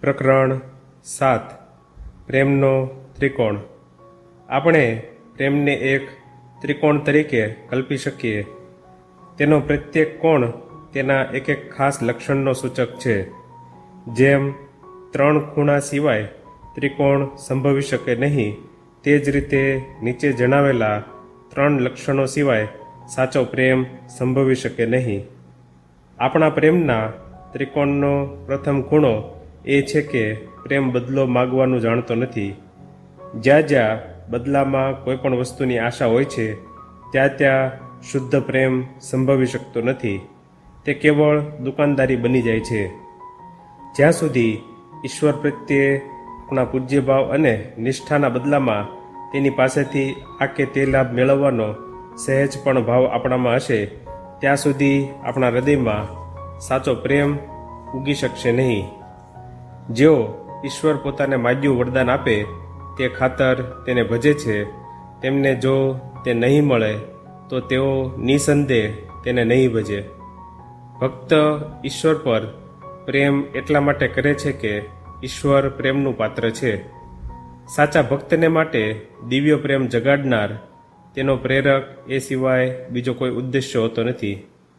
પ્રકરણ સાત, પ્રેમનો ત્રિકોણ. આપણે પ્રેમને એક ત્રિકોણ તરીકે કલ્પી શકીએ. તેનો પ્રત્યેક કોણ તેના એક એક ખાસ લક્ષણનો સૂચક છે. જેમ ત્રણ ખૂણા સિવાય ત્રિકોણ સંભવી શકે નહીં, તે જ રીતે નીચે જણાવેલા ત્રણ લક્ષણો સિવાય સાચો પ્રેમ સંભવી શકે નહીં. આપણા પ્રેમના ત્રિકોણનો પ્રથમ ખૂણો એ છે કે પ્રેમ બદલો માગવાનું જાણતો નથી. જ્યાં જ્યાં બદલામાં કોઈ પણ વસ્તુની આશા હોય છે, ત્યાં ત્યાં શુદ્ધ પ્રેમ સંભવી શકતો નથી. તે કેવળ દુકાનદારી બની જાય છે. જ્યાં સુધી ઈશ્વર પ્રત્યે આપણા પૂજ્યભાવ અને નિષ્ઠાના બદલામાં તેની પાસેથી આ કે તે લાભ મેળવવાનો સહેજ પણ ભાવ આપણામાં હશે, ત્યાં સુધી આપણા હૃદયમાં સાચો પ્રેમ ઉગી શકશે નહીં. જેઓ ઈશ્વર પોતાને માગ્યું વરદાન આપે, તે ખાતર તેને ભજે છે. તેમને જો તે નહીં મળે, તો તેઓ નિસંદેહ તેને નહીં ભજે. ભક્ત ઈશ્વર પર પ્રેમ એટલા માટે કરે છે કે ઈશ્વર પ્રેમનું પાત્ર છે. સાચા ભક્તને માટે દિવ્ય પ્રેમ જગાડનાર તેનો પ્રેરક એ સિવાય બીજો કોઈ ઉદ્દેશ્ય હોતો નથી.